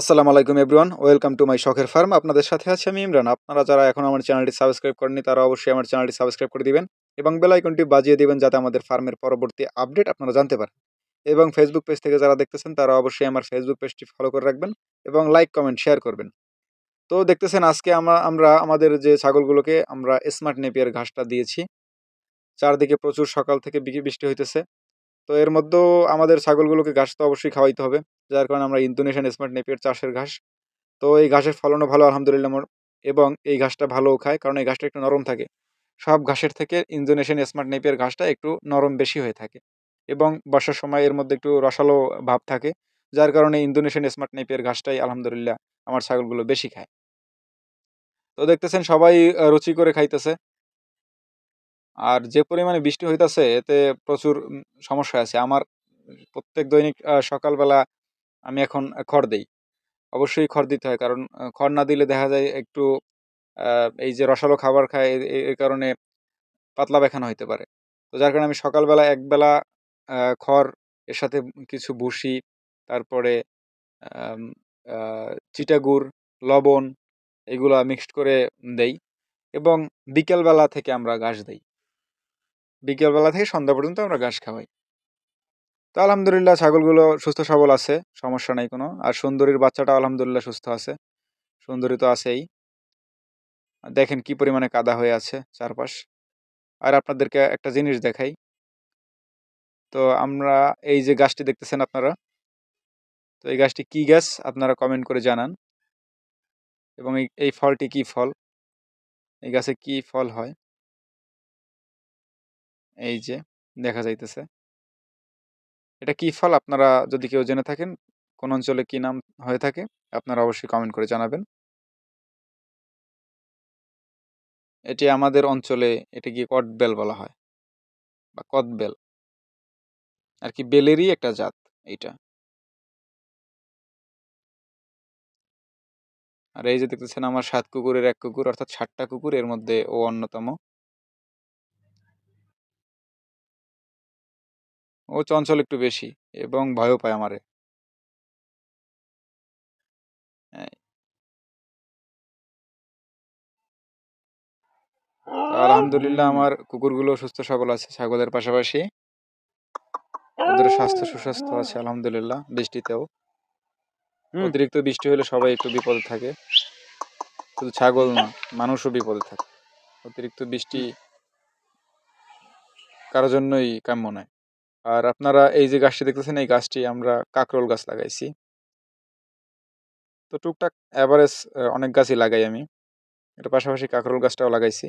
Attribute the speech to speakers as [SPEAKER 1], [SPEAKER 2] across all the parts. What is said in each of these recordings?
[SPEAKER 1] আসসালামু আলাইকুম everyone, welcome to my শখের ফার্ম। আপনাদের সাথে আছে আমি ইমরান। আপনারা যারা এখন আমার চ্যানেলটি সাবস্ক্রাইব করেননি, তারা অবশ্যই আমার চ্যানেলটি সাবস্ক্রাইব করে দিবেন এবং বেল আইকনটি বাজিয়ে দিবেন যাতে আমাদের ফার্মের পরবর্তী আপডেট আপনারা জানতে পারেন। এবং ফেসবুক পেজ থেকে যারা দেখতেছেন, তারা অবশ্যই আমার ফেসবুক পেজটি ফলো করে রাখবেন এবং লাইক কমেন্ট শেয়ার করবেন। তো দেখতেছেন, আজকে আমরা আমরা আমাদের যে ছাগলগুলোকে আমরা স্মার্ট নেপিয়ার ঘাসটা দিয়েছি। চারদিকে প্রচুর সকাল থেকে বৃষ্টি হইতেছে। তো এর মধ্যেও আমাদের ছাগলগুলোকে ঘাস তো অবশ্যই খাওয়াইতে হবে। যার কারণে আমরা ইন্দোনেশিয়ান স্মার্ট নেপিয়ার চাষের ঘাস। তো এই ঘাসের ফলনও ভালো, আলহামদুলিল্লাহ এবং এই ঘাসটা ভালোও খায়, কারণ এই ঘাসটা একটু নরম থাকে। সব ঘাসের থেকে ইন্দোনেশিয়ান স্মার্ট নেপিয়ার ঘাসটা একটু নরম বেশি হয়ে থাকে। এবং বর্ষার সময় এর মধ্যে একটু রসালো ভাব থাকে, যার কারণে ইন্দোনেশিয়ান স্মার্ট নেপিয়ার ঘাসটাই আলহামদুলিল্লাহ আমার ছাগলগুলো বেশি খায়। তো দেখতেছেন সবাই রুচি করে খাইতেছে। আর যে পরিমাণে বৃষ্টি হইতাছে, এতে প্রচুর সমস্যা আছে। আমার প্রত্যেক দৈনিক সকালবেলা আমি এখন খড় দেই। অবশ্যই খড় দিতে হয় কারণ খড় না দিলে দেখা যায় একটু এই যে রসালো খাবার খায় এর কারণে পাতলা বেখানো হইতে পারে। তো যার কারণে আমি সকালবেলা একবেলা খড়, এর সাথে কিছু ভুসি, তারপরে চিটাগুড় লবণ, এগুলা মিক্সড করে দেই এবং বিকেলবেলা থেকে আমরা ঘাস দেই। বিকেলবেলা থেকে সন্ধ্যা পর্যন্ত আমরা ঘাস খাওয়াই। তো আলহামদুলিল্লাহ ছাগলগুলো সুস্থ সবল আছে, সমস্যা নাই কোনো। আর সুন্দরীর বাচ্চাটা আলহামদুলিল্লাহ সুস্থ আছে, সুন্দরী তো আছেই। দেখেন কি পরিমাণে কাদা হয়ে আছে চারপাশ। আর আপনাদেরকে একটা জিনিস দেখাই। তো আমরা এই যে গাছটি দেখতেছেন আপনারা? তো এই গাছটি কি গাছ আপনারা কমেন্ট করে জানান। এবং এই ফলটি কি ফল? এই গাছে কি ফল হয়? এই যে, দেখা যাইতেছে। এটা কি ফল? আপনারা যদি কেউ জেনে থাকেন, কোন অঞ্চলে কি নাম হয়ে থাকে, আপনারা অবশ্যই কমেন্ট করে জানাবেন। এটি আমাদের অঞ্চলে এটিকে কটবেল বলা হয়, বা কদবেল। আর কি বেলেরই একটা জাত এইটা। আর এই যে দেখতেছেন, আমার সাত কুকুরের এক কুকুর, অর্থাৎ ষাটটা কুকুর, এর মধ্যে ও অন্যতম। ও চঞ্চল একটু বেশি এবং ভয়ও পায় আমারে। আলহামদুলিল্লাহ আমার কুকুরগুলো সুস্থ সবল আছে ছাগলের পাশাপাশি। ওদের স্বাস্থ্য সুস্বাস্থ্য আছে আলহামদুলিল্লাহ বৃষ্টিতেও। অতিরিক্ত বৃষ্টি হলে সবাই একটু বিপদে থাকে। শুধু ছাগল না মানুষও বিপদে থাকে। অতিরিক্ত বৃষ্টি কারোর জন্যই কাম্য নয়। আর আপনারা এই যে গাছটি দেখতেছেন, এই গাছটি আমরা কাকরোল গাছ লাগাইছি। তো টুকটাক অ্যাভারেজ অনেক গাছই লাগাই আমি। এর পাশাপাশি কাকরোল গাছটাও লাগাইছি।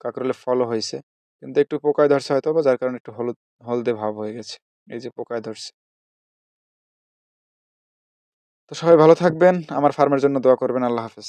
[SPEAKER 1] কাকরোলের ফলও হয়েছে। কিন্তু একটু পোকায় ধরছে হয়তো বা যার কারণে একটু হলুদ, হলদে ভাব হয়ে গেছে। এই যে পোকায় ধরছে। তো সবাই ভালো থাকবেন। আমার ফার্মের জন্য দোয়া করবেন। আল্লাহ হাফেজ।